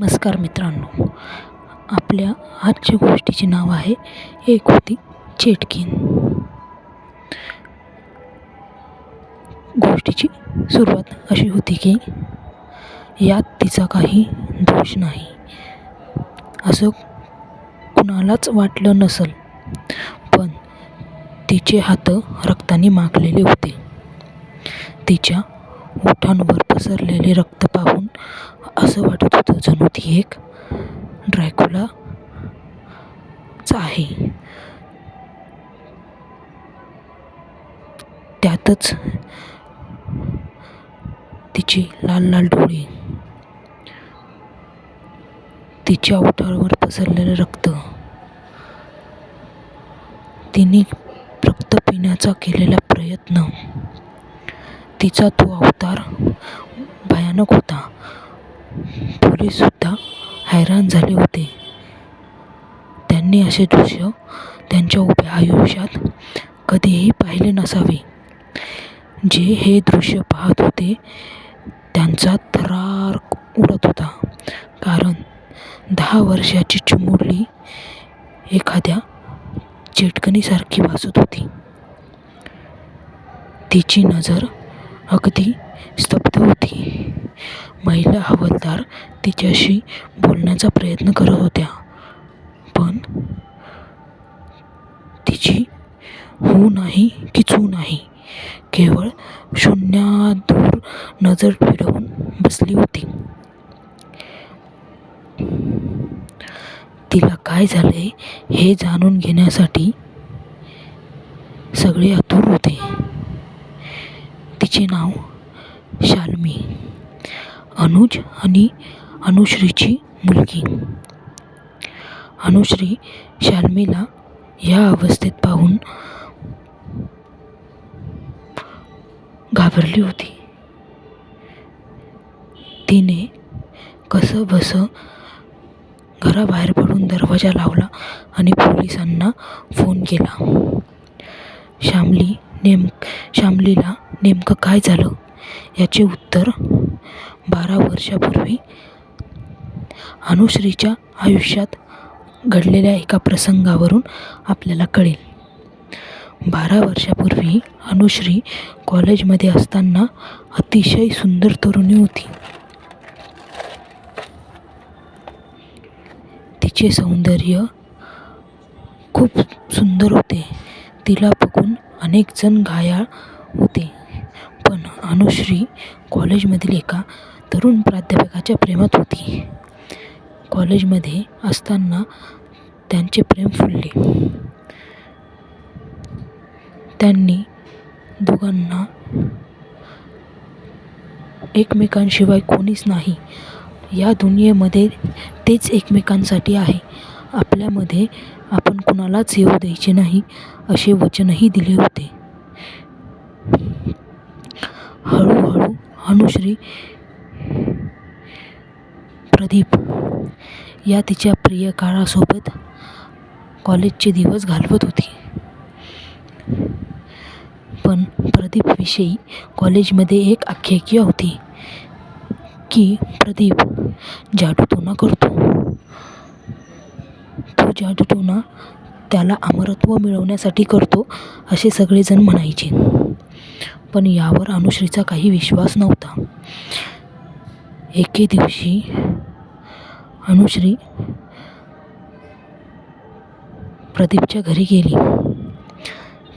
नमस्कार मित्रांनो. आपल्या आजच्या गोष्टीचे नाव आहे एक होती चेटकीन. गोष्टीची सुरुवात अशी होती की यात तिचा काही दोष नाही. असं कुणालाच वाटलं नसल पण तिचे हात रक्ताने माखलेले होते. तिच्या ओठांवर पसरलेले रक्त पाहून असं वाटत होतं जणू ती एक ड्रायकुलाच आहे. त्यातच तिचे लाल लाल डोळे तिच्या ओठावर पसरलेलं रक्त तिने रक्त पिण्याचा केलेला प्रयत्न तिचा तो अवतार भयानक होता. पोलीससुद्धा हैराण झाले होते. त्यांनी असे दृश्य त्यांच्या उभ्या आयुष्यात कधीही पाहिले नसावे. जे हे दृश्य पाहत होते त्यांचा थरार उडत होता. कारण दहा वर्षाची चिमुरली एखाद्या चेटकणीसारखी वाचत होती. तिची नजर अगदी स्तब्ध होती. महिला हवालदार तिच्याशी बोलण्याचा प्रयत्न करत होत्या. पण तिची हो नाही की चू नाही केवळ शून्यादूर नजर फिरवून बसली होती. तिला काय झाले हे जाणून घेण्यासाठी सगळे आतुर होते. तिचे नाव शाल्मी अनुज आणि अनुश्रीची मुलगी. अनुश्री शाल्मीला या अवस्थेत पाहून घाबरली होती. तिने कसं बसं घराबाहेर पडून दरवाजा लावला आणि पोलिसांना फोन केला. श्यामली नेम श्यामलीला नेमकं काय झालं? याचे उत्तर बारा वर्षापूर्वी अनुश्रीच्या आयुष्यात घडलेल्या एका प्रसंगावरून आपल्याला कळेल. बारा वर्षापूर्वी अनुश्री कॉलेजमध्ये असताना अतिशय सुंदर तरुणी होती. तिचे सौंदर्य खूप सुंदर होते. तिला बघून अनेक जण घायाळ होते. पण अनुश्री कॉलेजमधील एका तरुण प्राध्यापकाच्या प्रेमात होती. कॉलेजमध्ये असताना त्यांचे प्रेम फुलले. त्यांनी दोघांना एकमेकांशिवाय कोणीच नाही. या दुनियेमध्ये तेच एकमेकांसाठी आहे. आपल्यामध्ये आपण कुणालाच येऊ द्यायचे नाही असे वचनही दिले होते. हळूहळू अनुश्री प्रदीप या तिच्या प्रिय काळासोबत कॉलेजचे दिवस घालवत होती. पण प्रदीपविषयी कॉलेजमध्ये एक आख्यायिका होती की प्रदीप जादूटोना करतो. तो जादूटोना त्याला अमरत्व मिळवण्यासाठी करतो असे सगळेजण म्हणायचे. पण यावर अनुश्रीचा काही विश्वास नव्हता. एके दिवशी अनुश्री प्रदीपच्या घरी गेली.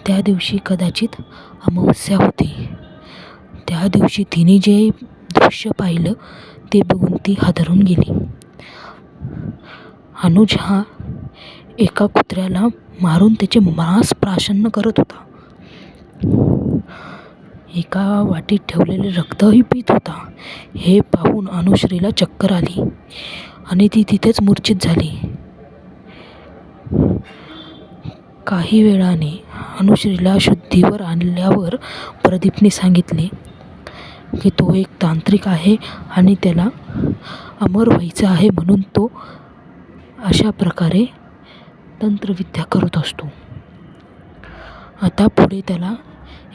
त्या दिवशी कदाचित अमावस्या होती. त्या दिवशी तिने जे दृश्य पाहिलं ते बघून ती हादरून गेली. अनुज हा एका कुत्र्याला मारून त्याचे मांस प्राशन्न करत होता. एका वाटीत ठेवलेले रक्तही पित होता. हे पाहून अनुश्रीला चक्कर आली आणि ती तिथेच मूर्छित झाली. काही वेळाने अनुश्रीला शुद्धीवर आणल्यावर प्रदीपने सांगितले की तो एक तांत्रिक आहे आणि त्याला अमर व्हायचं आहे म्हणून तो अशा प्रकारे तंत्रविद्या करत असतो. आता पुढे त्याला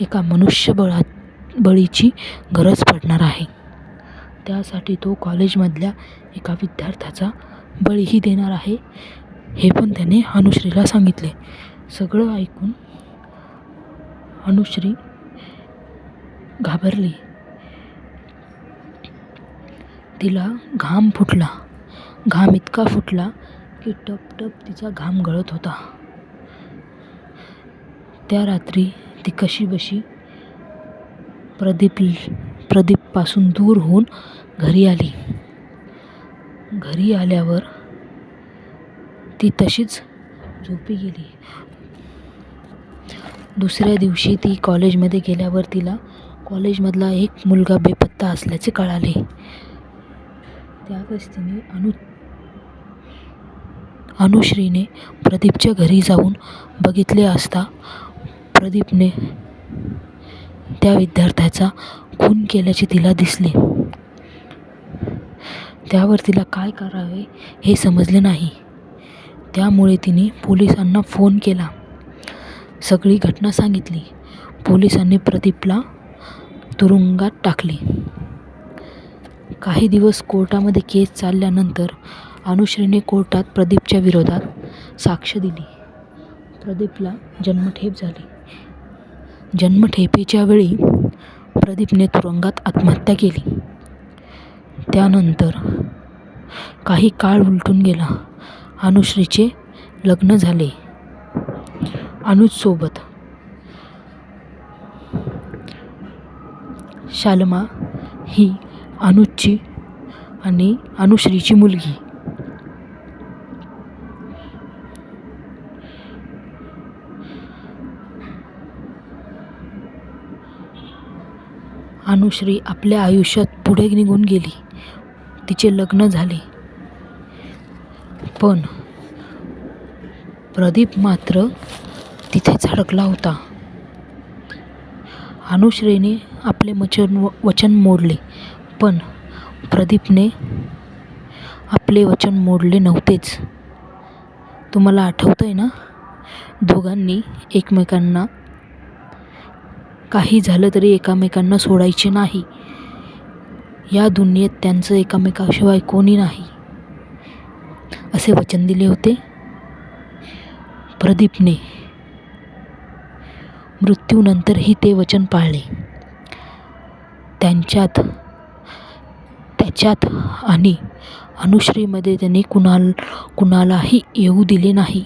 एका मनुष्यबळा बळीची गरज पडणार आहे. त्यासाठी तो कॉलेजमधल्या एका विद्यार्थ्याचा बळीही देणार आहे हे पण त्याने अनुश्रीला सांगितले. सगळं ऐकून अनुश्री घाबरली. तिला घाम फुटला. घाम इतका फुटला की टप टप तिचा घाम गळत होता. त्या रात्री ती कशीबशी प्रदीप प्रदीपपासून दूर होऊन घरी आली. घरी आल्यावर ती तशीच झोपी गेली. दुसऱ्या दिवशी ती कॉलेजमध्ये गेल्यावर तिला कॉलेजमधला एक मुलगा बेपत्ता असल्याचे कळाले. त्यावेळेस तिने अनु अनुश्रीने प्रदीपच्या घरी जाऊन बघितले असता प्रदीपने त्या विद्यार्थ्याचा खून केल्याचे तिला दिसले. त्यावर तिला काय करावे हे समजले नाही. त्यामुळे तिने पोलिसांना फोन केला. सगळी घटना सांगितली. पोलिसांनी प्रदीपला तुरुंगात टाकले. काही दिवस कोर्टामध्ये केस चालल्यानंतर अनुश्रीने कोर्टात प्रदीपच्या विरोधात साक्ष दिली. प्रदीपला जन्मठेप झाली. जन्मठेपेच्या वेळी प्रदीपने तुरुंगात आत्महत्या केली. त्यानंतर काही काळ उलटून गेला. अनुश्रीचे लग्न झाले. अनुजसोबत शालमा ही अनुजची आणि अनुश्रीची मुलगी. अनुश्री आपल्या आयुष्यात पुढे निघून गेली. तिचे लग्न झाले. पण प्रदीप मात्र तिथेच अडकला होता. अनुश्रीने आपले वचन वचन मोडले पण प्रदीपने आपले वचन मोडले नव्हतेच. तुम्हाला आठवतं आहे ना? दोघांनी एकमेकांना काही झालं तरी एकामेकांना सोडायचे नाही. या दुनियेत त्यांचं एकामेकाशिवाय कोणी नाही. असे वचन दिले होते. प्रदीपने मृत्यूनंतरही ते वचन पाळले. त्यांच्यात त्याच्यात आणि अनुश्रीमध्ये त्यांनी कुणाल कुणालाही येऊ दिले नाही.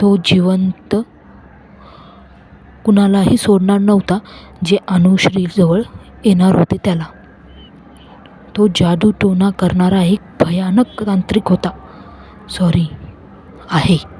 तो जिवंत कुणालाही सोडणार नव्हता जे अनुश्रीजवळ येणार होते त्याला. तो जादू टोना करणारा एक भयानक तांत्रिक होता. सॉरी आहे.